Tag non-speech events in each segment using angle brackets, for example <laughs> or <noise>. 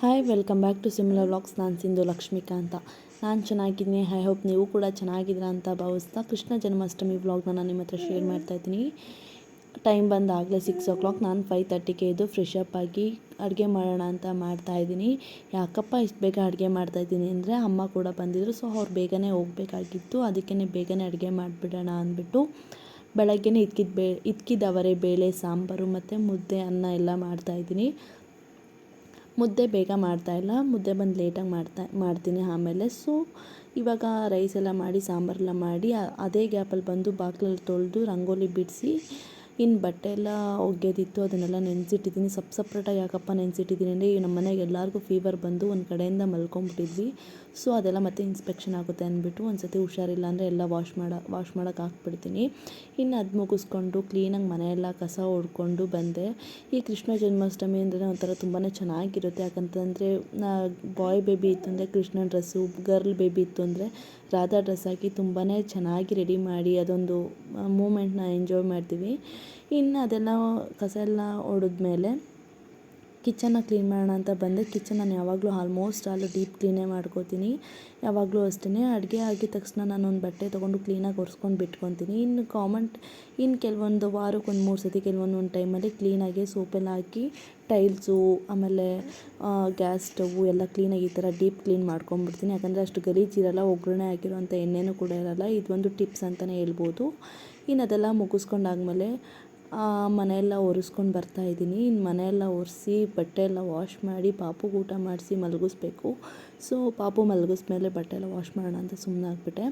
Hi welcome back to similar vlogs ನಾನು ಸಿಂಧು ಲಕ್ಷ್ಮಿಕಾಂತ. ನಾನು ಚೆನ್ನಾಗಿದ್ದೀನಿ. ಐ ಹೋಪ್ ನೀವು ಕೂಡ ಚೆನ್ನಾಗಿದ್ದೀರಾ ಅಂತ ಭಾವಿಸ್ತಾ ಕೃಷ್ಣ ಜನ್ಮಾಷ್ಟಮಿ ವ್ಲಾಗ್ನ ನಾನು ನಿಮ್ಮ ಹತ್ರ ಶೇರ್ ಮಾಡ್ತಾಯಿದ್ದೀನಿ ಟೈಮ್ ಬಂದಾಗಲೇ ಸಿಕ್ಸ್ ಓ ಕ್ಲಾಕ್ ನಾನು ಫೈವ್ ತರ್ಟಿಗೆ ಎದ್ದು ಫ್ರೆಶ್ ಆಗಿ ಅಡುಗೆ ಮಾಡೋಣ ಅಂತ ಮಾಡ್ತಾಯಿದ್ದೀನಿ ಯಾಕಪ್ಪ, ಇಷ್ಟು ಬೇಗ ಅಡುಗೆ ಮಾಡ್ತಾಯಿದ್ದೀನಿ ಅಂದರೆ ಅಮ್ಮ ಕೂಡ ಬಂದಿದ್ದರು ಸೊ ಅವ್ರು ಬೇಗನೆ ಹೋಗಬೇಕಾಗಿತ್ತು. ಅದಕ್ಕೇ ಬೇಗನೆ ಅಡುಗೆ ಮಾಡಿಬಿಡೋಣ ಅಂದ್ಬಿಟ್ಟು ಬೆಳಗ್ಗೆ ಇದ್ಕಿದ ಬೇ ಇದ್ಕಿದ್ದವರೆ ಬೇಳೆ, ಸಾಂಬಾರು ಮತ್ತು ಮುದ್ದೆ, ಅನ್ನ ಎಲ್ಲ ಮಾಡ್ತಾಯಿದ್ದೀನಿ ಮುದ್ದೆ ಬೇಗ ಮಾಡ್ತಾಯಿಲ್ಲ ಮುದ್ದೆ ಬಂದು ಲೇಟಾಗಿ ಮಾಡ್ತಾ, ಮಾಡ್ತೀನಿ ಆಮೇಲೆ. ಸೊ ಇವಾಗ ರೈಸ್ ಎಲ್ಲ ಮಾಡಿ, ಸಾಂಬಾರೆಲ್ಲ ಮಾಡಿ ಅದೇ ಗ್ಯಾಪಲ್ಲಿ ಬಂದು ಬಾಗಿಲಲ್ಲಿ ತೊಳೆದು ರಂಗೋಲಿ ಬಿಡಿಸಿ ಇನ್ನು ಬಟ್ಟೆ ಎಲ್ಲ ಒಗೆಯೋದಿತ್ತು ಅದನ್ನೆಲ್ಲ ನೆನೆಸಿಟ್ಟಿದ್ದೀನಿ. ಸಪ್ ಸಪ್ರೇಟಾಗಿ ಯಾಕಪ್ಪ ನೆನೆಸಿಟ್ಟಿದ್ದೀನಿ ಅಂದರೆ, ಈ ನಮ್ಮ ಮನೆಗೆ ಎಲ್ಲರಿಗೂ ಫೀವರ್ ಬಂದು ಒಂದು ಕಡೆಯಿಂದ ಮಲ್ಕೊಂಬಿಟ್ಟಿದ್ವಿ ಸೊ ಅದೆಲ್ಲ ಮತ್ತೆ ಇನ್ಸ್ಪೆಕ್ಷನ್ ಆಗುತ್ತೆ ಅಂದ್ಬಿಟ್ಟು ಒಂದು ಸತಿ ಹುಷಾರಿಲ್ಲ ಅಂದರೆ ಎಲ್ಲ ವಾಶ್ ಮಾಡೋ ವಾಶ್ ಮಾಡೋಕೆ ಹಾಕ್ಬಿಡ್ತೀನಿ. ಇನ್ನು ಅದು ಮುಗಿಸ್ಕೊಂಡು ಕ್ಲೀನಾಗಿ ಮನೆಯೆಲ್ಲ ಕಸ ಹೊಡ್ಕೊಂಡು ಬಂದೆ. ಈ ಕೃಷ್ಣ ಜನ್ಮಾಷ್ಟಮಿ ಅಂದರೆ ಒಂಥರ ತುಂಬಾ ಚೆನ್ನಾಗಿರುತ್ತೆ. ಯಾಕಂತಂದರೆ ಬಾಯ್ ಬೇಬಿ ಇತ್ತು ಅಂದರೆ ಕೃಷ್ಣ ಡ್ರೆಸ್ಸು ಗರ್ಲ್ ಬೇಬಿ ಇತ್ತು ಅಂದರೆ ರಾಧಾ ಡ್ರೆಸ್ ಹಾಕಿ ತುಂಬಾ ಚೆನ್ನಾಗಿ ರೆಡಿ ಮಾಡಿ ಅದೊಂದು ಮೂಮೆಂಟ್ನ ಎಂಜಾಯ್ ಮಾಡ್ತೀವಿ. ಇನ್ನು ಅದೆಲ್ಲ ಕಸ ಎಲ್ಲ ಹೊಡೆದ್ಮೇಲೆ ಕಿಚನ್ನ ಕ್ಲೀನ್ ಮಾಡೋಣ ಅಂತ ಬಂದೆ. ಕಿಚನ್ ನಾನು ಯಾವಾಗಲೂ ಆಲ್ಮೋಸ್ಟ್ ಆಲ್ ಡೀಪ್ ಕ್ಲೀನೇ ಮಾಡ್ಕೋತೀನಿ. ಯಾವಾಗಲೂ ಅಷ್ಟೇ ಅಡುಗೆ ಆಗಿದ ತಕ್ಷಣ ನಾನು ಒಂದು ಬಟ್ಟೆ ತೊಗೊಂಡು ಕ್ಲೀನಾಗಿ ಒರೆಸ್ಕೊಂಡು ಬಿಟ್ಕೊತೀನಿ. ಇನ್ನು ಕಾಮನ್, ಇನ್ನು ಕೆಲವೊಂದು ವಾರಕ್ಕೆ ಒಂದು ಮೂರು ಸತಿ ಕೆಲವೊಂದೊಂದು ಟೈಮಲ್ಲಿ ಕ್ಲೀನಾಗಿ ಸೋಪೆಲ್ಲ ಹಾಕಿ ಟೈಲ್ಸು, ಆಮೇಲೆ ಗ್ಯಾಸ್ ಸ್ಟವ್ ಎಲ್ಲ ಕ್ಲೀನಾಗಿ ಈ ಥರ ಡೀಪ್ ಕ್ಲೀನ್ ಮಾಡ್ಕೊಂಬಿಡ್ತೀನಿ. ಯಾಕಂದರೆ ಅಷ್ಟು ಗಲೀಜಿರಲ್ಲ ಒಗ್ಗರಣೆ ಹಾಕಿರೋಂಥ ಎಣ್ಣೆನೂ ಕೂಡ ಇರಲ್ಲ. ಇದೊಂದು ಟಿಪ್ಸ್ ಅಂತಲೇ ಹೇಳ್ಬೋದು. ಇನ್ನು ಅದೆಲ್ಲ ಮುಗಿಸ್ಕೊಂಡಾದ್ಮೇಲೆ ಮನೆಯೆಲ್ಲ ಒರೆಸ್ಕೊಂಡು ಬರ್ತಾ ಇದ್ದೀನಿ. ಇನ್ನು ಮನೆಯೆಲ್ಲ ಒರೆಸಿ ಬಟ್ಟೆ ಎಲ್ಲ ವಾಶ್ ಮಾಡಿ, ಪಾಪುಗೆ ಊಟ ಮಾಡಿಸಿ ಮಲಗಿಸ್ಬೇಕು. ಸೊ ಪಾಪು ಮಲಗಿಸ್ಮೇಲೆ ಬಟ್ಟೆ ಎಲ್ಲ ವಾಶ್ ಮಾಡೋಣ ಅಂತ ಸುಮ್ಮನೆ ಆಗಿಬಿಟ್ಟೆ.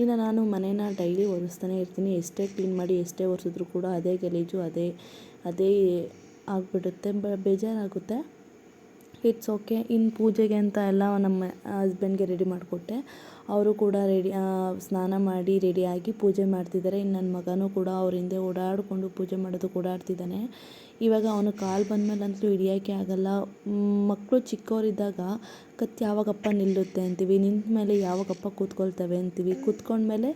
ಇನ್ನು ನಾನು ಮನೇನ ಡೈಲಿ ಒರೆಸ್ತಾನೆ ಇರ್ತೀನಿ. ಎಷ್ಟೇ ಕ್ಲೀನ್ ಮಾಡಿ, ಎಷ್ಟೇ ಒರೆಸಿದ್ರು ಕೂಡ ಅದೇ ಗಲೀಜು, ಅದೇ ಅದೇ ಆಗಿಬಿಡುತ್ತೆ. ಬೇಜಾರಾಗುತ್ತೆ. ಇಟ್ಸ್ ಓಕೆ ಇನ್ನು ಪೂಜೆಗೆ ಅಂತ ಎಲ್ಲ ನಮ್ಮ ಹಸ್ಬೆಂಡ್ಗೆ ರೆಡಿ ಮಾಡಿಕೊಟ್ಟೆ. ಅವರು ಕೂಡ ರೆಡಿ ಸ್ನಾನ ಮಾಡಿ ರೆಡಿಯಾಗಿ ಪೂಜೆ ಮಾಡ್ತಿದ್ದಾರೆ. ಇನ್ನು ನನ್ನ ಮಗನೂ ಕೂಡ ಅವ್ರ ಹಿಂದೆ ಓಡಾಡಿಕೊಂಡು ಪೂಜೆ ಮಾಡೋದು ಓಡಾಡ್ತಿದ್ದಾನೆ. ಇವಾಗ ಅವನು ಕಾಲು ಬಂದಮೇಲೆ ಅಂತೂ ಹಿಡಿಯೋಕ್ಕೆ ಆಗಲ್ಲ. ಮಕ್ಕಳು ಚಿಕ್ಕವರಿದ್ದಾಗ ಕತ್ತಿ ಯಾವಾಗಪ್ಪ ನಿಲ್ಲುತ್ತೆ ಅಂತೀವಿ. ನಿಂತ ಮೇಲೆ ಯಾವಾಗಪ್ಪ ಕೂತ್ಕೊಳ್ತವೆ ಅಂತೀವಿ. ಕೂತ್ಕೊಂಡ್ಮೇಲೆ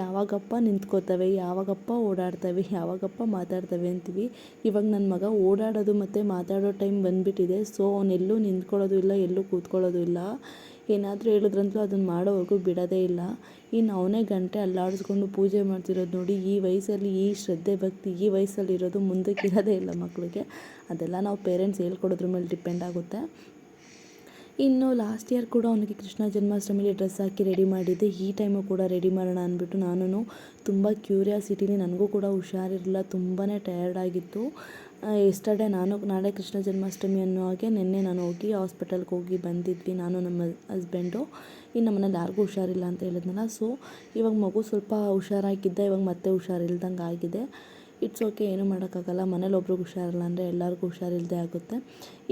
ಯಾವಾಗಪ್ಪ ನಿಂತ್ಕೋತವೆ, ಯಾವಾಗಪ್ಪ ಓಡಾಡ್ತವೆ, ಯಾವಾಗಪ್ಪ ಮಾತಾಡ್ತವೆ ಅಂತೀವಿ. ಇವಾಗ ನನ್ನ ಮಗ ಓಡಾಡೋದು ಮತ್ತು ಮಾತಾಡೋ ಟೈಮ್ ಬಂದುಬಿಟ್ಟಿದೆ. ಸೊ ಅವನೆಲ್ಲೂ ನಿಂತ್ಕೊಳ್ಳೋದು ಇಲ್ಲ, ಎಲ್ಲೂ ಕೂತ್ಕೊಳ್ಳೋದು ಇಲ್ಲ. ಏನಾದರೂ ಹೇಳಿದ್ರಂತೂ ಅದನ್ನು ಮಾಡೋವರೆಗೂ ಬಿಡೋದೇ ಇಲ್ಲ. ಇನ್ನು ಅವನೇ ಗಂಟೆ ಅಲ್ಲಾಡಿಸ್ಕೊಂಡು ಪೂಜೆ ಮಾಡ್ತಿರೋದು ನೋಡಿ, ಈ ವಯಸ್ಸಲ್ಲಿ ಈ ಶ್ರದ್ಧೆ ಭಕ್ತಿ, ಈ ವಯಸ್ಸಲ್ಲಿ ಇರೋದು ಮುಂದಕ್ಕೆ ಇರೋದೇ ಇಲ್ಲ ಮಕ್ಕಳಿಗೆ ಅದೆಲ್ಲ ನಾವು ಪೇರೆಂಟ್ಸ್ ಹೇಳ್ಕೊಡೋದ್ರ ಮೇಲೆ ಡಿಪೆಂಡ್ ಆಗುತ್ತೆ. ಇನ್ನು ಲಾಸ್ಟ್ ಇಯರ್ ಕೂಡ ಅವನಿಗೆ ಕೃಷ್ಣ ಜನ್ಮಾಷ್ಟಮಿಲಿ ಡ್ರೆಸ್ ಹಾಕಿ ರೆಡಿ ಮಾಡಿದ್ದೆ. ಈ ಟೈಮು ಕೂಡ ರೆಡಿ ಮಾಡೋಣ ಅಂದ್ಬಿಟ್ಟು ನಾನು ತುಂಬ ಕ್ಯೂರಿಯಾಸಿಟಿಲಿ ನನಗೂ ಕೂಡ ಹುಷಾರಿರಲಿಲ್ಲ ತುಂಬಾ ಟಯರ್ಡ್ ಆಗಿತ್ತು. ಎಸ್ಟರ್ಡೇ ನಾನು, ನಾಳೆ ಕೃಷ್ಣ ಜನ್ಮಾಷ್ಟಮಿ ಅನ್ನೋ ಹಾಗೆ ನಿನ್ನೆ ನಾನು ಹೋಗಿ ಹಾಸ್ಪಿಟಲ್ಗೆ ಹೋಗಿ ಬಂದಿದ್ವಿ, ನಾನು ನಮ್ಮ ಹಸ್ಬೆಂಡು ಇನ್ನು ನಮ್ಮನೇಲಿ ಯಾರಿಗೂ ಹುಷಾರಿಲ್ಲ ಅಂತ ಹೇಳಿದ್ನಲ್ಲ ಸೊ ಇವಾಗ ಮಗು ಸ್ವಲ್ಪ ಹುಷಾರಾಗಿದ್ದ, ಇವಾಗ ಮತ್ತೆ ಹುಷಾರಿಲ್ದಂಗೆ ಆಗಿದೆ ಇಟ್ಸ್ ಓಕೆ ಏನೂ ಮಾಡೋಕ್ಕಾಗಲ್ಲ. ಮನೇಲಿ ಒಬ್ರಿಗೆ ಹುಷಾರಿಲ್ಲ ಅಂದರೆ ಎಲ್ಲರಿಗೂ ಹುಷಾರಿಲ್ಲದೆ ಆಗುತ್ತೆ.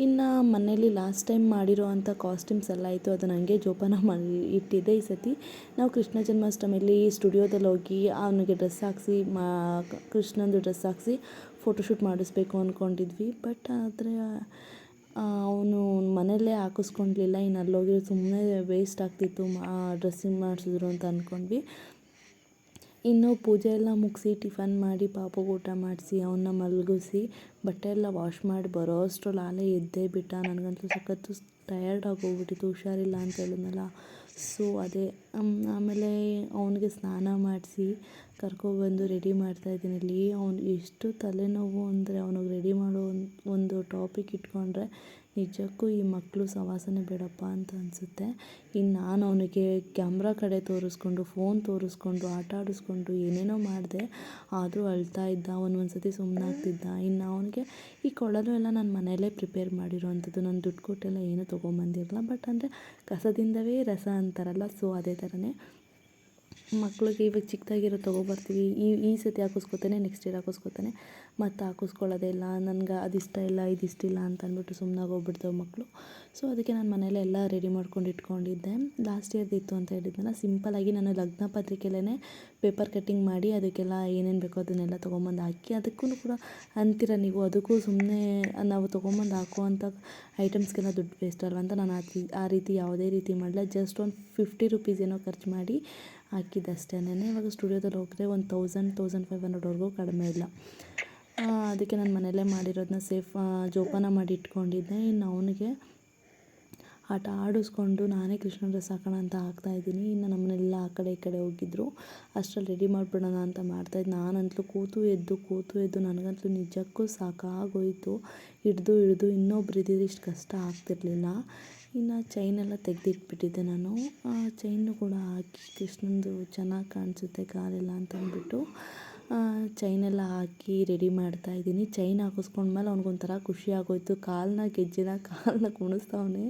ಇನ್ನು ಮನೇಲಿ ಲಾಸ್ಟ್ ಟೈಮ್ ಮಾಡಿರೋ ಅಂಥ ಕಾಸ್ಟ್ಯೂಮ್ಸ್ ಎಲ್ಲ ಆಯಿತು. ಅದನ್ನ ಹಂಗೆ ಜೋಪಾನ ಮಾಡಿ ಇಟ್ಟಿದ್ದೆ ಈ ಸತಿ. ನಾವು ಕೃಷ್ಣ ಜನ್ಮಾಷ್ಟಮಿಯಲ್ಲಿ ಸ್ಟುಡಿಯೋದಲ್ಲಿ ಹೋಗಿ ಅವನಿಗೆ ಡ್ರೆಸ್ ಹಾಕಿಸಿ, ಮಾ, ಕೃಷ್ಣಂದು ಡ್ರೆಸ್ ಹಾಕಿಸಿ ಫೋಟೋಶೂಟ್ ಮಾಡಿಸ್ಬೇಕು ಅಂದ್ಕೊಂಡಿದ್ವಿ ಬಟ್ ಆದರೆ ಅವನು ಮನೆಯಲ್ಲೇ ಹಾಕಿಸ್ಕೊಂಡ್ಲಿಲ್ಲ ಇನ್ನು ಅಲ್ಲೋಗಿ ಸುಮ್ಮನೆ ವೇಸ್ಟ್ ಆಗ್ತಿತ್ತು. ಡ್ರೆಸ್ಸಿಂಗ್ ಮಾಡಿಸಿದ್ರು ಅಂತ ಅಂದ್ಕೊಂಡ್ವಿ ಇನ್ನು ಪೂಜೆ ಎಲ್ಲ ಮುಗಿಸಿ, ಟಿಫನ್ ಮಾಡಿ ಪಾಪುಗೆ ಊಟ ಮಾಡಿಸಿ ಅವನ್ನ ಮಲಗಿಸಿ, ಬಟ್ಟೆ ಎಲ್ಲ ವಾಶ್ ಮಾಡಿ ಬರೋ ಅಷ್ಟರಲ್ಲಿ ಆಲೇ ಎದ್ದೇ ಬಿಟ್ಟ. ನನಗಂತೂ ಸಖತ್ತು ಟಯರ್ಡ್ ಆಗೋಗ್ಬಿಟ್ಟಿತ್ತು, ಹುಷಾರಿಲ್ಲ ಅಂತ ಹೇಳಿದ್ನಲ್ಲ. ಸೊ ಅದೇ ಆಮೇಲೆ ಅವನಿಗೆ ಸ್ನಾನ ಮಾಡಿಸಿ ಕರ್ಕೊಬಂದು ರೆಡಿ ಮಾಡ್ತಾಯಿದ್ದೀನಿ ಇಲ್ಲಿ ಅವ್ನು ಎಷ್ಟು ತಲೆನೋವು ಅಂದರೆ ಅವನಿಗೆ ರೆಡಿ ಮಾಡೋ ಒಂದು ಟಾಪಿಕ್ ಇಟ್ಕೊಂಡ್ರೆ ನಿಜಕ್ಕೂ ಈ ಮಕ್ಕಳು ಸವಾಸನೆ ಬೇಡಪ್ಪ ಅಂತ ಅನಿಸುತ್ತೆ. ಇನ್ನು ನಾನು ಅವನಿಗೆ ಕ್ಯಾಮ್ರಾ ಕಡೆ ತೋರಿಸ್ಕೊಂಡು ಫೋನ್ ತೋರಿಸ್ಕೊಂಡು, ಆಟ ಆಡಿಸ್ಕೊಂಡು ಏನೇನೋ ಮಾಡಿದೆ, ಆದರೂ ಅಳ್ತಾ ಇದ್ದ ಒಂದೊಂದು ಒಂದು ಸತಿ ಸುಮ್ಮನಾಗ್ತಿದ್ದ ಇನ್ನು ಅವನಿಗೆ ಈ ಕೊಳಲು ಎಲ್ಲ ನಾನು ಮನೆಯಲ್ಲೇ ಪ್ರಿಪೇರ್ ಮಾಡಿರೋವಂಥದ್ದು ನಾನು ದುಡ್ಡು ಕೊಟ್ಟೆಲ್ಲ ಏನೂ ತೊಗೊಂಬಂದಿರಲ್ಲ. ಬಟ್ ಅಂದರೆ ಕಸದಿಂದವೇ ರಸ ಅಂತಾರಲ್ಲ ಸೊ ಅದೇ ಥರನೇ ಮಕ್ಳಿಗೆ ಇವಾಗ ಚಿಕ್ಕದಾಗಿರೋ ತೊಗೊಬರ್ತೀವಿ. ಈ ಈ ಸತಿ ಹಾಕಿಸ್ಕೊತಾನೆ ನೆಕ್ಸ್ಟ್ ಇಯರ್ ಹಾಕಿಸ್ಕೊತಾನೆ. ಮತ್ತೆ ಹಾಕಿಸ್ಕೊಳ್ಳೋದೇ ಇಲ್ಲ. ನನಗೆ ಇಷ್ಟ ಇಲ್ಲ ಇದು ಇಷ್ಟ ಇಲ್ಲ ಅಂತ ಅಂದ್ಬಿಟ್ಟು ಸುಮ್ಮನಾಗಿ ಹೋಗ್ಬಿಡ್ತಾವೆ ಮಕ್ಕಳು ಸೊ ಅದಕ್ಕೆ ನಾನು ಮನೇಲೆಲ್ಲ ರೆಡಿ ಮಾಡ್ಕೊಂಡು ಇಟ್ಕೊಂಡಿದ್ದೆ. ಲಾಸ್ಟ್ ಇಯರ್ದು ಇತ್ತು ಅಂತ ಹೇಳಿದ್ನಲ್ಲ ಸಿಂಪಲಾಗಿ ನಾನು ಲಗ್ನ ಪತ್ರಿಕೆಲೇ ಪೇಪರ್ ಕಟ್ಟಿಂಗ್ ಮಾಡಿ ಅದಕ್ಕೆಲ್ಲ ಏನೇನು ಬೇಕೋ ಅದನ್ನೆಲ್ಲ ತೊಗೊಂಬಂದು ಹಾಕಿ, ಅದಕ್ಕೂ ಕೂಡ ಅಂತೀರ ನೀವು, ಅದಕ್ಕೂ ಸುಮ್ಮನೆ ನಾವು ತೊಗೊಂಬಂದು ಹಾಕುವಂಥ ಐಟಮ್ಸ್ಗೆಲ್ಲ ದುಡ್ಡು ವೇಸ್ಟ್ ಅಲ್ವ ಅಂತ ನಾನು ಆ ರೀತಿ ಯಾವುದೇ ರೀತಿ ಮಾಡಲ್ಲ ಜಸ್ಟ್ ಒಂದು ಫಿಫ್ಟಿ ರುಪೀಸ್ ಏನೋ ಖರ್ಚು ಮಾಡಿ ಹಾಕಿದ್ದಷ್ಟೇ ಇವಾಗ ಸ್ಟುಡಿಯೋದಲ್ಲಿ ಹೋದರೆ ಒಂದು ತೌಸಂಡ್ ತೌಸಂಡ್ ಫೈವ್ ಹಂಡ್ರೆಡ್ವರೆಗೂ ಕಡಿಮೆ ಇಲ್ಲ. ಅದಕ್ಕೆ ನಾನು ಮನೆಯಲ್ಲೇ ಮಾಡಿರೋದನ್ನ ಸೇಫ್ ಜೋಪಾನ ಮಾಡಿ ಇಟ್ಕೊಂಡಿದ್ದೆ. ಇನ್ನು ಅವನಿಗೆ ಆಟ ಆಡಿಸ್ಕೊಂಡು ನಾನೇ ಕೃಷ್ಣ ಡ್ರೆಸ್ ಹಾಕೋಣ ಅಂತ ಹಾಕ್ತಾಯಿದ್ದೀನಿ ಇನ್ನು ನಮ್ಮನೆಲ್ಲ ಆ ಕಡೆ ಈ ಕಡೆ ಹೋಗಿದ್ರು. ಅಷ್ಟರಲ್ಲಿ ರೆಡಿ ಮಾಡಿಬಿಡೋಣ ಅಂತ ಮಾಡ್ತಾಯಿದ್ದೆ ನಾನಂತಲೂ ಕೂತು ಎದ್ದು ಕೂತು ಎದ್ದು ನನಗಂತಲೂ ನಿಜಕ್ಕೂ ಸಾಕಾಗೋಯಿತು. ಹಿಡ್ದು ಹಿಡ್ದು ಇನ್ನೊಬ್ರು ಇದ್ದಿದ್ದು ಇಷ್ಟು ಕಷ್ಟ ಆಗ್ತಿರ್ಲಿಲ್ಲ. ಇನ್ನು ಚೈನೆಲ್ಲ ತೆಗೆದಿಟ್ಬಿಟ್ಟಿದ್ದೆ ನಾನು. ಆ ಚೈನು ಕೂಡ ಹಾಕಿ ಕೃಷ್ಣಂದು ಚೆನ್ನಾಗಿ ಕಾಣಿಸುತ್ತೆ ಕಾಲೆಲ್ಲ ಅಂತ ಅಂದ್ಬಿಟ್ಟು ಚೈನೆಲ್ಲ ಹಾಕಿ ರೆಡಿ ಮಾಡ್ತಾಯಿದ್ದೀನಿ ಚೈನ್ ಹಾಕಿಸ್ಕೊಂಡ್ಮೇಲೆ ಅವ್ನಿಗೊಂಥರ ಖುಷಿ ಆಗೋಯ್ತು. ಕಾಲನ್ನ ಗೆಜ್ಜೆನ ಕಾಲನ್ನ ಕುಣಿಸ್ತಾವನೆ.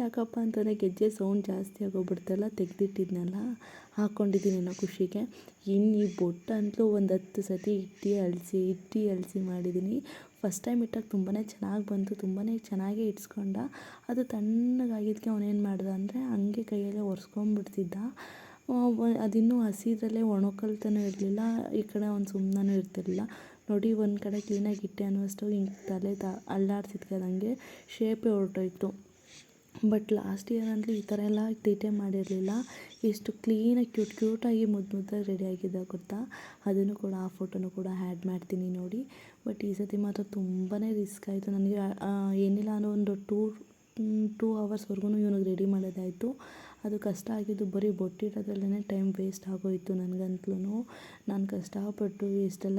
ಯಾಕಪ್ಪ ಅಂತಂದರೆ ಗೆಜ್ಜೆ ಸೌಂಡ್ ಜಾಸ್ತಿ ಆಗೋಗ್ಬಿಡ್ತಲ್ಲ ತೆಗೆದಿಟ್ಟಿದ್ನಲ್ಲ ಹಾಕ್ಕೊಂಡಿದ್ದೀನಿ ಅನ್ನೋ ಖುಷಿಗೆ. ಇನ್ನು ಈ ಬೊಟ್ಟಂತಲೂ ಒಂದು ಹತ್ತು ಸತಿ ಇಟ್ಟಿ ಅಳಿಸಿ ಇಟ್ಟಿ ಅಳಿಸಿ ಮಾಡಿದ್ದೀನಿ. ಫಸ್ಟ್ ಟೈಮ್ ಇಟ್ಟಾಗ ತುಂಬಾ ಚೆನ್ನಾಗಿ ಬಂತು ತುಂಬಾ ಚೆನ್ನಾಗೇ ಇಟ್ಸ್ಕೊಂಡ. ಅದು ತಣ್ಣಗಾಗಿದ್ದಕ್ಕೆ ಅವನೇನು ಮಾಡ್ದ ಅಂದರೆ ಹಂಗೆ ಕೈಯಲ್ಲೇ ಒರೆಸ್ಕೊಂಬಿಡ್ತಿದ್ದ. ಅದಿನ್ನೂ ಹಸಿದ್ರಲ್ಲೇ ಒಣಕಲ್ತನ ಇರಲಿಲ್ಲ, ಈ ಕಡೆ ಅವ್ನು ಸುಮ್ಮನೂ ಇರ್ತಿರಲಿಲ್ಲ. ನೋಡಿ ಒಂದು ಕಡೆ ಕ್ಲೀನಾಗಿ ಇಟ್ಟೆ ಅನ್ನುವಷ್ಟು ಹಿಂಗೆ ತಲೆ ತ ಅಲ್ಲಾಡ್ಸಿದ್ಕೆ ಶೇಪೇ ಹೊರಟೋಯ್ತು. ಬಟ್ ಲಾಸ್ಟ್ ಇಯರ್ ಅಂತೂ ಈ ಥರ ಎಲ್ಲ ತೀಟೆ ಮಾಡಿರಲಿಲ್ಲ. ಎಷ್ಟು ಕ್ಲೀನಾಗಿ ಕ್ಯೂಟ್ ಕ್ಯೂಟಾಗಿ ಮುದ್ದು ಮುದ್ದಾಗಿ ರೆಡಿಯಾಗಿದ್ದ ಗೊತ್ತಾ? ಅದನ್ನು ಕೂಡ ಆ ಫೋಟೋನು ಕೂಡ ಆ್ಯಡ್ ಮಾಡ್ತೀನಿ ನೋಡಿ. ಬಟ್ ಈ ಸತಿ ಮಾತ್ರ ತುಂಬಾ ರಿಸ್ಕ್ ಆಯಿತು. ನನಗೆ ಏನಿಲ್ಲ ಅನ್ನೋ ಒಂದು ಟೂ ಟೂ ಅವರ್ಸ್ವರೆಗೂ ಇವನಿಗೆ ರೆಡಿ ಮಾಡೋದಾಯಿತು ಅದು ಕಷ್ಟ ಆಗಿದ್ದು ಬರೀ ಬೊಟ್ಟಿಡೋದ್ರಲ್ಲೇ ಟೈಮ್ ವೇಸ್ಟ್ ಆಗೋಯಿತು ನನಗಂತೂ ನಾನು ಕಷ್ಟಪಟ್ಟು ಎಷ್ಟೆಲ್ಲ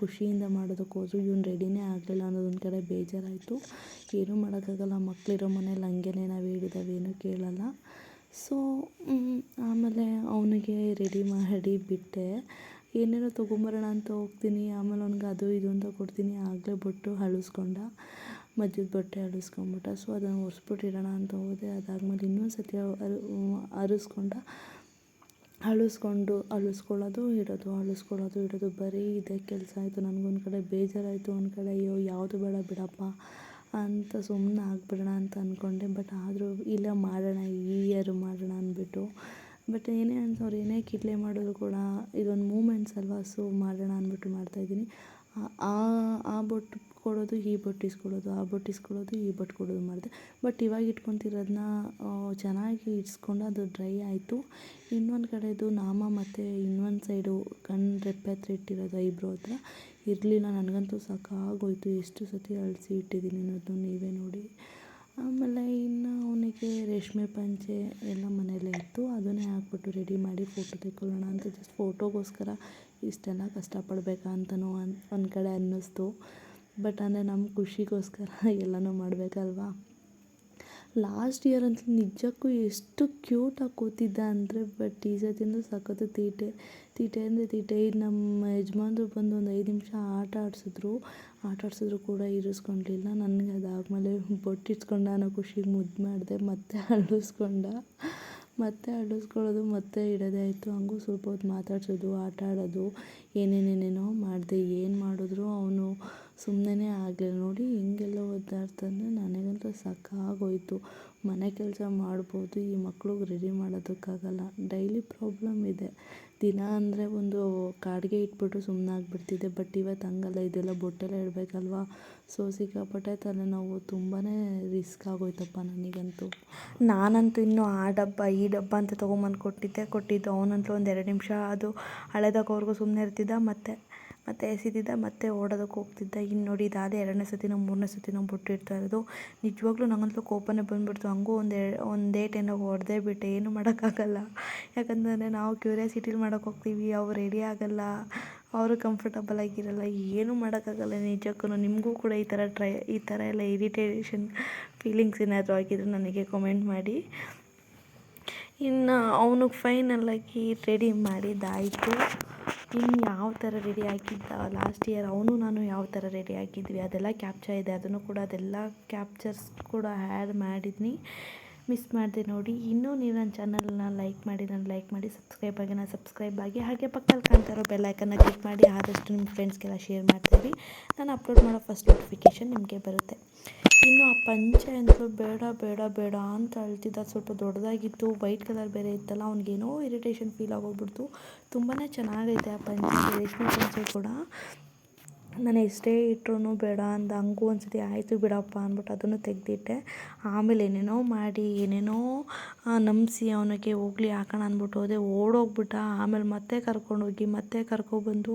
ಖುಷಿಯಿಂದ ಮಾಡೋದಕ್ಕೆ ಇವ್ನು ರೆಡಿನೇ ಆಗಲಿಲ್ಲ ಅನ್ನೋದೊಂದು ಕಡೆ ಬೇಜಾರಾಯಿತು. ಏನೂ ಮಾಡೋಕ್ಕಾಗಲ್ಲ. ಮಕ್ಕಳಿರೋ ಮನೇಲಿ ಹಂಗೇನೆ ನಾವು ಹೇಳಿದಾವೇನು ಕೇಳಲ್ಲ. ಸೊ ಆಮೇಲೆ ಅವನಿಗೆ ರೆಡಿ ಮಾಡಿ ಬಿಟ್ಟೆ. ಏನೇನೋ ತೊಗೊಂಬರೋಣ ಅಂತ ಹೋಗ್ತೀನಿ. ಆಮೇಲೆ ಅವ್ನಿಗೆ ಅದು ಇದು ಅಂತ ಕೊಡ್ತೀನಿ. ಆಗಲೇ ಬಿಟ್ಟು ಅಳಿಸ್ಕೊಂಡ. ಮಧ್ಯದ ಬಟ್ಟೆ ಅಳಿಸ್ಕೊಂಬಿಟ್ಟ ಸೊ ಅದನ್ನು ಒರೆಸ್ಬಿಟ್ಟು ಇಡೋಣ ಅಂತ ಹೋದೆ. ಅದಾದಮೇಲೆ ಇನ್ನೊಂದು ಸತಿ ಅರಿಸ್ಕೊಂಡ ಅಳಿಸ್ಕೊಂಡು, ಅಳಿಸ್ಕೊಳ್ಳೋದು, ಇಡೋದು ಅಳಿಸ್ಕೊಳ್ಳೋದು, ಇಡೋದು. ಬರೀ ಇದೇ ಕೆಲಸ ಆಯಿತು. ನನಗೊಂದು ಕಡೆ ಬೇಜಾರಾಯಿತು. ಒಂದು ಕಡೆ ಅಯ್ಯೋ, ಯಾವುದು ಬೇಡ ಬಿಡಪ್ಪ ಅಂತ ಸುಮ್ಮನೆ ಆಗ್ಬಿಡೋಣ ಅಂತ ಅಂದ್ಕೊಂಡೆ ಬಟ್ ಆದರೂ ಇಲ್ಲ ಮಾಡೋಣ. ಈ ಇಯರ್ ಬಟ್ ಏನೇ ಅವ್ರು ಏನೇ ಕಿಟ್ಲೆ ಮಾಡಿದ್ರು ಕೂಡ ಇದೊಂದು ಮೂಮೆಂಟ್ಸ್ ಅಲ್ವಾ? ಸೊ ಮಾಡೋಣ ಅಂದ್ಬಿಟ್ಟು ಮಾಡ್ತಾಯಿದ್ದೀನಿ ಆ ಆ ಬೊಟ್ಟು ಕೊಡೋದು, ಈ ಬೊಟ್ ಇಸ್ಕೊಳ್ಳೋದು ಆ ಬೊಟ್ ಇಸ್ಕೊಳ್ಳೋದು ಈ ಬೊಟ್ಟು ಕೊಡೋದು ಮಾಡಿದೆ. ಬಟ್ ಇವಾಗ ಇಟ್ಕೊತಿರೋದನ್ನ ಚೆನ್ನಾಗಿ ಇಡ್ಸ್ಕೊಂಡು ಅದು ಡ್ರೈ ಆಯಿತು. ಇನ್ನೊಂದು ಕಡೆದು ನಾಮ ಮತ್ತು ಇನ್ನೊಂದು ಸೈಡು ಕಣ್ಣು ರೆಪ್ಪೆ ಹತ್ರ ಇಟ್ಟಿರೋದು ಐಬ್ರೋ ಹತ್ರ. ಇರಲಿಲ್ಲ, ನನಗಂತೂ ಸಾಕಾಗೋಯ್ತು. ಎಷ್ಟು ಸತಿ ಅಳಿಸಿ ಇಟ್ಟಿದ್ದೀನಿ ಅನ್ನೋದು ನೀವೇ ನೋಡಿ. ರೇಷ್ಮೆ ಪಂಚೆ ಎಲ್ಲ ಮನೆಯಲ್ಲೇ ಇತ್ತು. ಅದನ್ನೇ ಹಾಕ್ಬಿಟ್ಟು ರೆಡಿ ಮಾಡಿ ಫೋಟೋ ತೆಕ್ಕೊಳ್ಳೋಣ ಅಂತ ಜಸ್ಟ್ ಫೋಟೋಗೋಸ್ಕರ ಇಷ್ಟೆಲ್ಲ ಕಷ್ಟಪಡಬೇಕಾ ಅಂತಲೂ ಒಂದು ಕಡೆ ಅನ್ನಿಸ್ತು. ಬಟ್ ಅಂದರೆ ನಮ್ಮ ಖುಷಿಗೋಸ್ಕರ <laughs> ಎಲ್ಲನೂ ಮಾಡಬೇಕಲ್ವಾ? ಲಾಸ್ಟ್ ಇಯರ್ ಅಂತೂ ನಿಜಕ್ಕೂ ಎಷ್ಟು ಕ್ಯೂಟಾಗಿ ಕೂತಿದ್ದ ಅಂದರೆ ಬಟ್ ಈ ತಿಂದು ಸಖತ್ತು ತೀಟೆ ತೀಟೆ ಅಂದರೆ ತೀಟೆ. ಇದು ನಮ್ಮ ಯಜಮಾನ್ರು ಬಂದು ಒಂದು ಐದು ನಿಮಿಷ ಆಟ ಆಡಿಸಿದ್ರು. ಆಟ ಆಡಿಸಿದ್ರು ಕೂಡ ಇರಿಸ್ಕೊಂಡಿಲ್ಲ. ನನಗೆ ಅದಾದಮೇಲೆ ಬೊಟ್ಟಿಸ್ಕೊಂಡ ನಾನು ಖುಷಿಗೆ ಮುದ್ದು ಮಾಡಿದೆ. ಮತ್ತೆ ಅಳಿಸ್ಕೊಂಡ, ಮತ್ತೆ ಅಳಿಸ್ಕೊಳ್ಳೋದು, ಮತ್ತೆ ಇಡೋದೇ ಆಯಿತು. ಹಂಗೂ ಸ್ವಲ್ಪ ಹೊತ್ತು ಮಾತಾಡ್ಸೋದು, ಆಟ ಆಡೋದು, ಏನೇನೇನೇನೋ ಮಾಡಿದೆ. ಏನು ಮಾಡಿದ್ರು ಅವನು ಸುಮ್ಮನೆ ಆಗಲಿ ನೋಡಿ, ಹಿಂಗೆಲ್ಲ ಒದ್ದಾಡ್ತಾನೆ ನನಗಂತೂ ಸಾಕಾಗೋಯಿತು. ಮನೆ ಕೆಲಸ ಮಾಡ್ಬೋದು, ಈ ಮಕ್ಳಿಗೆ ರೆಡಿ ಮಾಡೋದಕ್ಕಾಗಲ್ಲ. ಡೈಲಿ ಪ್ರಾಬ್ಲಮ್ ಇದೆ. ದಿನ ಅಂದರೆ ಒಂದು ಕಾಡಿಗೆ ಇಟ್ಬಿಟ್ಟು ಸುಮ್ಮನೆ ಆಗಿಬಿಡ್ತಿದ್ದೆ ಬಟ್ ಇವತ್ತು ಹಂಗಲ್ಲ. ಇದೆಲ್ಲ ಬೊಟ್ಟೆಲ್ಲ ಇಡಬೇಕಲ್ವಾ? ಸೊ ಸಿಕ್ಕಾಪಟ್ಟೆ ತಲೆನೋವು ತುಂಬಾ ರಿಸ್ಕ್ ಆಗೋಯ್ತಪ್ಪ ನನಗಂತೂ. ನಾನಂತೂ ಇನ್ನೂ ಆ ಡಬ್ಬ, ಈ ಡಬ್ಬ ಅಂತ ತೊಗೊಂಬಂದು ಕೊಟ್ಟಿದ್ದೆ. ಕೊಟ್ಟಿದ್ದು ಅವನಂತೂ ಒಂದು ಎರಡು ನಿಮಿಷ. ಅದು ಹಳೆದಾಗೋವರೆಗೂ ಸುಮ್ಮನೆ ಇರ್ತಿದ್ದ. ಮತ್ತು ಮತ್ತೆ ಎಸೆದಿದ್ದ, ಮತ್ತೆ ಓಡೋದಕ್ಕೆ ಹೋಗ್ತಿದ್ದ. ಇನ್ನು ನೋಡಿ ಇದಾದ, ಎರಡನೇ ಸತಿನೋ, ಮೂರನೇ ಸತಿನೋ ಬಿಟ್ಟಿರ್ತಾ ಇರೋದು. ನಿಜವಾಗ್ಲೂ ನನಗಂತೂ ಕೋಪನೇ ಬಂದುಬಿಡ್ತು. ಹಂಗೂ ಒಂದು ಒಂದೇ ಏನೋ ಹೊಡೆದೇ ಬಿಟ್ಟೆ. ಏನು ಮಾಡೋಕ್ಕಾಗಲ್ಲ. ಯಾಕಂತಂದರೆ ನಾವು ಕ್ಯೂರಿಯಾಸಿಟಿಲಿ ಮಾಡೋಕೆ ಹೋಗ್ತೀವಿ. ಅವ್ರು ರೆಡಿ ಆಗಲ್ಲ. ಅವರು ಕಂಫರ್ಟಬಲ್ ಆಗಿರಲ್ಲ. ಏನೂ ಮಾಡೋಕ್ಕಾಗಲ್ಲ ನಿಜಕ್ಕೂ ನಿಮಗೂ ಕೂಡ ಈ ಥರ ಟ್ರೈ, ಈ ಥರ ಎಲ್ಲ ಇರಿಟೇಷನ್ ಫೀಲಿಂಗ್ಸ್ ಏನಾದರೂ ಆಗಿದ್ರೆ ನನಗೆ ಕಮೆಂಟ್ ಮಾಡಿ. ಇನ್ನು ಅವನಿಗೆ ಫೈನಲ್ಲಾಗಿ ರೆಡಿ ಮಾಡಿದ್ದಾಯಿತು. ಇನ್ನು ಯಾವ ಥರ ರೆಡಿ ಆಗಿದ್ದ ಲಾಸ್ಟ್ ಇಯರ್ ಅವನು ನಾನು ಯಾವ ಥರ ರೆಡಿ ಆಗಿದ್ವಿ, ಅದೆಲ್ಲ ಕ್ಯಾಪ್ಚರ್ ಇದೆ. ಅದನ್ನು ಕೂಡ ಅದೆಲ್ಲ ಕ್ಯಾಪ್ಚರ್ಸ್ ಕೂಡ ಆ್ಯಡ್ ಮಾಡಿದ್ನಿ. ಮಿಸ್ ಮಾಡಿದೆ ನೋಡಿ. ಇನ್ನೂ ನೀವು ನನ್ನ ಚಾನಲ್ನ ಲೈಕ್ ಮಾಡಿ ನಾನು ಲೈಕ್ ಮಾಡಿ ಸಬ್ಸ್ಕ್ರೈಬ್ ಆಗಿ ನಾನು ಸಬ್ಸ್ಕ್ರೈಬ್ ಆಗಿ, ಹಾಗೆ ಪಕ್ಕದಲ್ಲಿ ಕಾಣ್ತಾ ಇರೋ ಬೆಲ್ಲೈಕನ್ನ ಕ್ಲಿಕ್ ಮಾಡಿ, ಆದಷ್ಟು ನಿಮ್ಮ ಫ್ರೆಂಡ್ಸ್ಗೆಲ್ಲ ಶೇರ್ ಮಾಡ್ತೀವಿ. ನಾನು ಅಪ್ಲೋಡ್ ಮಾಡೋ ಫಸ್ಟ್ ನೋಟಿಫಿಕೇಷನ್ ನಿಮಗೆ ಬರುತ್ತೆ. ಇನ್ನು ಆ ಪಂಚೆ ಅಂತೂ ಬೇಡ ಬೇಡ ಬೇಡ ಅಂತ ಅಳ್ತಿದ್ದ. ಸ್ವಲ್ಪ ದೊಡ್ಡದಾಗಿತ್ತು ವೈಟ್ ಕಲರ್ ಬೇರೆ ಇತ್ತಲ್ಲ, ಅವ್ನಿಗೇನೋ ಇರಿಟೇಷನ್ ಫೀಲ್ ಆಗೋಗ್ಬಿಡ್ತು. ತುಂಬಾ ಚೆನ್ನಾಗೈತೆ ಆ ಪಂಚೆ, ರೇಷ್ಮೆ ಪಂಚೆ ಕೂಡ. ನಾನು ಎಷ್ಟೇ ಇಟ್ರೂ ಬೇಡ ಅಂದ, ಹಂಗೂ ಒಂದ್ಸತಿ ಆಯಿತು ಬಿಡಪ್ಪ ಅಂದ್ಬಿಟ್ಟು ಅದನ್ನು ತೆಗೆದಿಟ್ಟೆ. ಆಮೇಲೆ ಏನೇನೋ ಮಾಡಿ, ಏನೇನೋ ನಂಬಿಸಿ ಅವನಿಗೆ ಹೋಗಲಿ, ಹಾಕೋಣ ಅಂದ್ಬಿಟ್ಟು ಹೋದೆ. ಓಡೋಗ್ಬಿಟ್ಟ. ಆಮೇಲೆ ಮತ್ತೆ ಕರ್ಕೊಂಡೋಗಿ, ಮತ್ತೆ ಕರ್ಕೊಬಂದು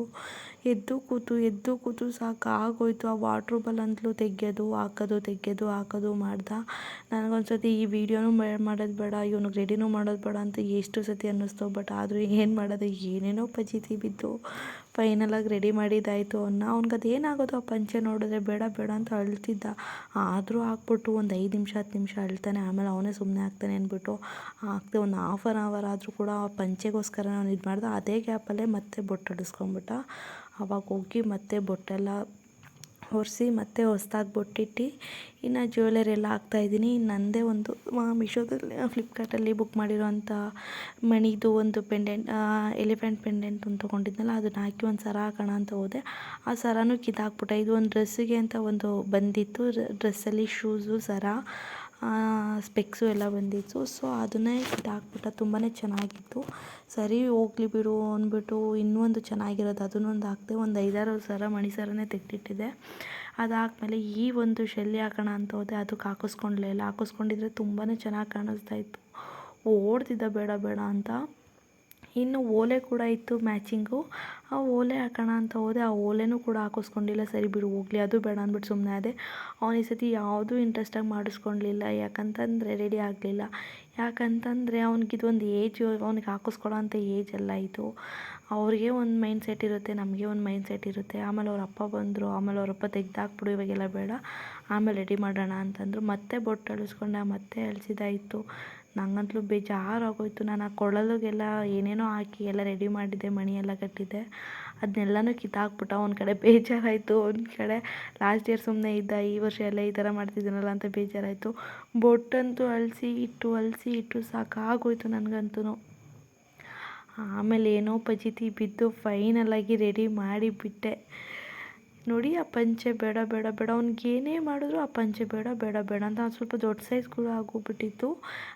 ಎದ್ದು ಕೂತು ಎದ್ದು ಕೂತು ಸಾಕಾಗೋಯಿತು ಆ ವಾಟ್ರ್ ಬಾಲ್ ತೆಗೆಯೋದು, ಹಾಕೋದು ತೆಗೆಯೋದು, ಹಾಕೋದು ಮಾಡ್ದ. ನನಗೊಂದು ಸತಿ ಈ ವಿಡಿಯೋನೂ ಮಾಡೋದು ಬೇಡ ಇವ್ನಿಗೆ ರೆಡಿನೂ ಮಾಡೋದು ಬೇಡ ಅಂತ ಎಷ್ಟು ಸತಿ ಅನ್ನಿಸ್ತು. ಬಟ್ ಆದರೂ ಏನು ಮಾಡೋದು? ಏನೇನೋ ಪಜೀತಿ ಬಿದ್ದು ಫೈನಲಾಗಿ ರೆಡಿ ಮಾಡಿದ್ದಾಯಿತು ಅವನ್ನ ಅವ್ನಿಗೆ ಅದೇನಾಗೋದು ಆ ಪಂಚೆ ನೋಡಿದ್ರೆ ಬೇಡ ಬೇಡ ಅಂತ ಅಳ್ತಿದ್ದ. ಆದರೂ ಹಾಕ್ಬಿಟ್ಟು ಒಂದು ಐದು ನಿಮಿಷ, ಹತ್ತು ನಿಮಿಷ ಅಳ್ತಾನೆ. ಆಮೇಲೆ ಅವನೇ ಸುಮ್ಮನೆ ಹಾಕ್ತಾನೆ ಅಂದ್ಬಿಟ್ಟು ಹಾಕ್ದೆ ಒಂದು ಹಾಫ್ ಆನ್ ಅವರ್ ಆದರೂ ಕೂಡ ಆ ಪಂಚೆಗೋಸ್ಕರ ನಾನು ಇದು ಮಾಡ್ದೆ. ಅದೇ ಗ್ಯಾಪಲ್ಲೇ ಮತ್ತೆ ಬೊಟ್ಟು ಅವಾಗ ಹೋಗಿ ಮತ್ತೆ ಬೊಟ್ಟೆಲ್ಲ ಒರೆಸಿ ಮತ್ತೆ ಹೊಸ್ದಾಗಿ ಬೊಟ್ಟಿಟ್ಟು. ಇನ್ನು ಜ್ಯುವೆಲರಿ ಎಲ್ಲ ಹಾಕ್ತಾಯಿದ್ದೀನಿ ನನ್ನದೇ ಒಂದು ಮಿಶೋದಲ್ಲಿ ಫ್ಲಿಪ್ಕಾರ್ಟಲ್ಲಿ ಬುಕ್ ಮಾಡಿರೋಂಥ ಮಣಿದು ಒಂದು ಪೆಂಡೆಂಟ್ ಎಲಿಫೆಂಟ್ ಪೆಂಡೆಂಟ್ ಅಂತ ತೊಗೊಂಡಿದ್ನಲ್ಲ, ಅದನ್ನ ಹಾಕಿ ಒಂದು ಸರ ಹಾಕೋಣ ಅಂತ ಹೋದೆ. ಆ ಸರನೂ ಕಿದಾಕ್ಬಿಟ್ಟೆ ಇದು ಒಂದು ಡ್ರೆಸ್ಸಿಗೆ ಅಂತ ಒಂದು ಬಂದಿತ್ತು. ಡ್ರೆಸ್ಸಲ್ಲಿ ಶೂಸು ಸರ. ಸ್ಪೆಕ್ಸು ಎಲ್ಲ ಬಂದಿತ್ತು. ಸೊ ಅದನ್ನೇ ಕಿತ್ತಾಕ್ಬಿಟ್ಟ ತುಂಬಾ ಚೆನ್ನಾಗಿತ್ತು. ಸರಿ, ಹೋಗ್ಲಿ ಬಿಡು ಅಂದ್ಬಿಟ್ಟು ಇನ್ನೂ ಒಂದು ಚೆನ್ನಾಗಿರೋದು ಅದನ್ನೊಂದು ಹಾಕ್ದೆ ಒಂದು ಐದಾರು ಸರ ಮಣಿ ಸರನೇ ತೆಗೆದಿಟ್ಟಿದ್ದೆ ಅದಾದಮೇಲೆ ಈ ಒಂದು ಶೆಲ್ಲಿ ಹಾಕೋಣ ಅಂತ ಹೋದೆ. ಅದಕ್ಕೆ ಹಾಕಿಸ್ಕೊಂಡ್ಲೇ ಇಲ್ಲ. ಹಾಕಿಸ್ಕೊಂಡಿದ್ರೆ ತುಂಬಾ ಚೆನ್ನಾಗಿ ಕಾಣಿಸ್ತಾ ಇತ್ತು. ಓಡ್ತಿದ್ದ ಬೇಡ ಬೇಡ ಅಂತ. ಇನ್ನು ಓಲೆ ಕೂಡ ಇತ್ತು ಮ್ಯಾಚಿಂಗು. ಆ ಓಲೆ ಹಾಕೋಣ ಅಂತ ಹೋದೆ. ಆ ಓಲೆನೂ ಕೂಡ ಹಾಕಿಸ್ಕೊಂಡಿಲ್ಲ. ಸರಿ ಬಿಡು, ಹೋಗಲಿ. ಅದು ಬೇಡ ಅಂದ್ಬಿಟ್ಟು ಸುಮ್ಮನೆ ಅದೇ ಅವನು ಈ ಸತಿ ಯಾವುದೂ ಇಂಟ್ರೆಸ್ಟಾಗಿ ಮಾಡಿಸ್ಕೊಳ್ಲಿಲ್ಲ ಯಾಕಂತಂದರೆ ರೆಡಿ ಆಗಲಿಲ್ಲ. ಯಾಕಂತಂದರೆ ಅವ್ನಿಗಿದೊಂದು ಏಜು ಅವ್ನಿಗೆ ಹಾಕಿಸ್ಕೊಳ್ಳೋ ಅಂತ ಏಜ್ ಎಲ್ಲ ಇದು. ಅವ್ರಿಗೆ ಒಂದು ಮೈಂಡ್ ಸೆಟ್ ಇರುತ್ತೆ, ನಮಗೆ ಒಂದು ಮೈಂಡ್ ಸೆಟ್ ಇರುತ್ತೆ. ಆಮೇಲೆ ಅವ್ರ ಅಪ್ಪ ಬಂದರು. ಆಮೇಲೆ ಅವ್ರ ಅಪ್ಪ ತೆಗ್ದಾಕ್ಬಿಡು, ಇವಾಗೆಲ್ಲ ಬೇಡ. ಆಮೇಲೆ ರೆಡಿ ಮಾಡೋಣ ಅಂತಂದರು. ಮತ್ತೆ ಬೊಟ್ಟು ಅಳಿಸ್ಕೊಂಡ, ಮತ್ತೆ ಅಳಿಸಿದಾಯಿತು. ನನಗಂತೂ ಬೇಜಾರಾಗೋಯಿತು. ನಾನು ಆ ಕೊಳಲಿಗೆಲ್ಲ ಏನೇನೋ ಹಾಕಿ ಎಲ್ಲ ರೆಡಿ ಮಾಡಿದ್ದೆ, ಮಣಿಯೆಲ್ಲ ಕಟ್ಟಿದ್ದೆ. ಅದನ್ನೆಲ್ಲನೂ ಕಿತ್ತಾಕ್ಬಿಟ್ಟ. ಒಂದು ಕಡೆ ಬೇಜಾರಾಯಿತು, ಒಂದು ಕಡೆ ಲಾಸ್ಟ್ ಇಯರ್ ಸುಮ್ಮನೆ ಇದ್ದ, ಈ ವರ್ಷ ಎಲ್ಲ ಈ ಥರ ಮಾಡ್ತಿದ್ದೀನಲ್ಲ ಅಂತ ಬೇಜಾರಾಯಿತು. ಬೊಟ್ಟಂತೂ ಅಳಿಸಿ ಇಟ್ಟು ಅಳಿಸಿ ಇಟ್ಟು ಸಾಕಾಗೋಯ್ತು ನನಗಂತೂ ಆಮೇಲೆ ಏನೋ ಪಜಿತಿ ಬಿದ್ದು ಫೈನಲಾಗಿ ರೆಡಿ ಮಾಡಿಬಿಟ್ಟೆ ನೋಡಿ, ಆ ಪಂಚೆ ಬೇಡ ಬೇಡ ಬೇಡ. ಅವ್ನಿಗೆ ಏನೇ ಮಾಡಿದ್ರು ಆ ಪಂಚೆ ಬೇಡ ಬೇಡ ಬೇಡ ಅಂತ ಅದು ಸ್ವಲ್ಪ ದೊಡ್ಡ ಸೈಜ್ ಕೂಡ ಆಗೋಗ್ಬಿಟ್ಟಿತ್ತು.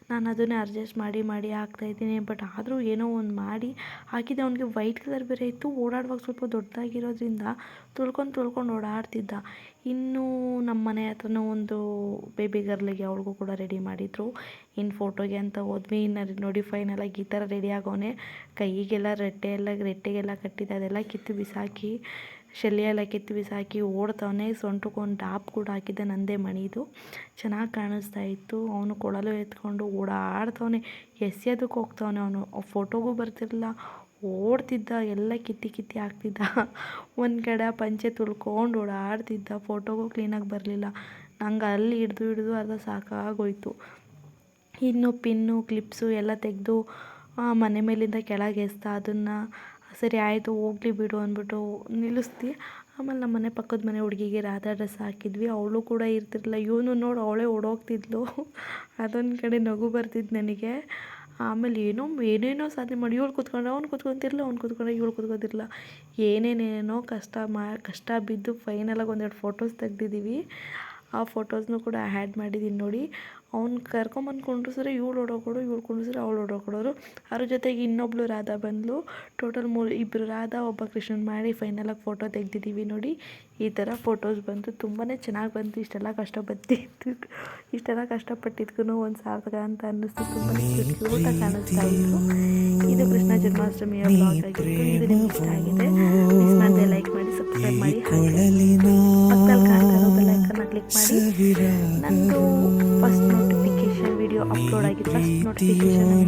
ನಾನು ಅದನ್ನೇ ಅಡ್ಜಸ್ಟ್ ಮಾಡಿ ಮಾಡಿ ಹಾಕ್ತಾಯಿದ್ದೀನಿ ಬಟ್ ಆದರೂ ಏನೋ ಒಂದು ಮಾಡಿ ಹಾಕಿದ್ದೆ ಅವನಿಗೆ ವೈಟ್ ಕಲರ್ ಬೇರೆ ಇತ್ತು. ಓಡಾಡುವಾಗ ಸ್ವಲ್ಪ ದೊಡ್ಡದಾಗಿರೋದ್ರಿಂದ ತುಳ್ಕೊಂಡು ತುಳ್ಕೊಂಡು ಓಡಾಡ್ತಿದ್ದ. ಇನ್ನು ನಮ್ಮ ಮನೆ ಹತ್ರನೂ ಒಂದು ಬೇಬಿ ಗರ್ಲಿಗೆ ಅವ್ಳಿಗೂ ಕೂಡ ರೆಡಿ ಮಾಡಿದರು. ಇನ್ನು ಫೋಟೋಗೆ ಅಂತ ಹೋದ್ವಿ. ಇನ್ನು ನೋಡಿ ಫೈನಲಾಗಿ ಈ ಥರ ರೆಡಿ ಆಗೋನೆ. ಕೈಗೆಲ್ಲ ರೆಟ್ಟೆ ಎಲ್ಲ, ರೆಟ್ಟೆಗೆಲ್ಲ ಕಟ್ಟಿದ್ದೆ ಅದೆಲ್ಲ ಕಿತ್ತು ಬಿಸಾಕಿ. ಎಲ್ಲ ಕಿತ್ತು ಬಿಸಾಕಿ ಓಡ್ತವನೆ, ಸೊಂಟಕ್ಕೊಂದು ಡಾಪ್ ಕೂಡ ಹಾಕಿದ್ದೆ ನಂದೇ ಮಣಿದು. ಚೆನ್ನಾಗಿ ಕಾಣಿಸ್ತಾ ಇತ್ತು. ಅವನು ಕೊಳಲು ಎತ್ಕೊಂಡು ಓಡಾಡ್ತವನೆ ಎಸೆಯೋದಕ್ಕೆ ಹೋಗ್ತವನೆ ಅವನು. ಫೋಟೋಗೂ ಬರ್ತಿರಲಿಲ್ಲ. ಓಡ್ತಿದ್ದ, ಎಲ್ಲ ಕಿತ್ತಿ ಕಿತ್ತಿ ಹಾಕ್ತಿದ್ದ. ಒಂದು ಕಡೆ ಪಂಚೆ ತುಳ್ಕೊಂಡು ಓಡಾಡ್ತಿದ್ದ. ಫೋಟೋಗೂ ಕ್ಲೀನಾಗಿ ಬರಲಿಲ್ಲ. ನಂಗೆ ಅಲ್ಲಿ ಹಿಡ್ದು ಹಿಡಿದು ಅರ್ಧ ಸಾಕಾಗೋಯ್ತು. ಇನ್ನು ಪಿನ್ನು ಕ್ಲಿಪ್ಸು ಎಲ್ಲ ತೆಗೆದು ಮನೆ ಮೇಲಿಂದ ಕೆಳಗೆ ಎಸ್ತಾ ಅದನ್ನು ಸರಿ ಆಯಿತು, ಹೋಗ್ಲಿ ಬಿಡು ಅಂದ್ಬಿಟ್ಟು ನಿಲ್ಲಿಸ್ದೆ ಆಮೇಲೆ ನಮ್ಮ ಮನೆ ಪಕ್ಕದ ಮನೆ ಹುಡುಗಿಗೆ ರಾಧಾ ಡ್ರೆಸ್ ಹಾಕಿದ್ವಿ. ಅವಳು ಕೂಡ ಇರ್ತಿರಲಿಲ್ಲ. ಇವನು ನೋಡಿ ಅವಳೇ ಓಡೋಗ್ತಿದ್ಲು. <laughs> ಅದೊಂದು ಕಡೆ ನಗು ಬರ್ತಿದ್ದು ನನಗೆ. ಆಮೇಲೆ ಏನೋ, ಏನೇನೋ ಸಾಧನೆ ಮಾಡಿ, ಇವಳು ಕೂತ್ಕೊಂಡ್ರೆ ಅವ್ನು ಕೂತ್ಕೊತಿರ್ಲಿಲ್ಲ ಅವ್ನು ಕೂತ್ಕೊಂಡ್ರೆ ಇವಳು ಕೂತ್ಕೊತಿರ್ಲಿಲ್ಲ ಏನೇನೇನೋ ಕಷ್ಟ ಮಾ, ಕಷ್ಟ ಬಿದ್ದು ಫೈನಲಾಗಿ ಒಂದೆರಡು ಫೋಟೋಸ್ ತೆಗ್ದಿದ್ದೀವಿ ಆ ಫೋಟೋಸ್ನು ಕೂಡ ಆ್ಯಡ್ ಮಾಡಿದ್ದೀನಿ ನೋಡಿ. ಅವ್ನು ಕರ್ಕೊಂಬಂದು ಕುಂಡ್ರಿಸಿದ್ರೆ ಇವಳು ಓಡೋಕೊಡು ಇವಳು ಕುಂಡ್ರಿಸಿದ್ರೆ ಅವಳು ಓಡೋಕೊಡೋರು ಅವ್ರ ಜೊತೆಗೆ ಇನ್ನೊಬ್ಳು ರಾಧಾ ಬಂದಳು ಟೋಟಲ್ ಮೂರು ಇಬ್ಬರು ರಾಧಾ ಒಬ್ಬ ಕೃಷ್ಣನ್ ಮಾಡಿ ಫೈನಲಾಗಿ ಫೋಟೋ ತೆಗ್ದಿದ್ದೀವಿ ನೋಡಿ. ಈ ಥರ ಫೋಟೋಸ್ ಬಂತು ತುಂಬಾ ಚೆನ್ನಾಗಿ ಬಂತು. ಇಷ್ಟೆಲ್ಲ ಕಷ್ಟಪಟ್ಟಿದ್ದು ಇಷ್ಟೆಲ್ಲ ಕಷ್ಟಪಟ್ಟಿದ್ಕೂ ಒಂದು ಸಾರ್ಥಕ ಅಂತ ಅನ್ನಿಸ್ತು. ತುಂಬ ಕ್ಯೂಟಾಗಿ ಕಾಣಿಸ್ತಾ ಇತ್ತು. ಇದು ಕೃಷ್ಣ ಜನ್ಮಾಷ್ಟಮಿಯ ಬ್ಲಾಗ್ ಆಗಿತ್ತು. ಇದು ನಿಮ್ಗೆ ಇಷ್ಟ ಆಗಿದೆ. ಮಿಸ್ ಲೈಕ್ ಆಗಿದೆ ಫಸ್ಟ್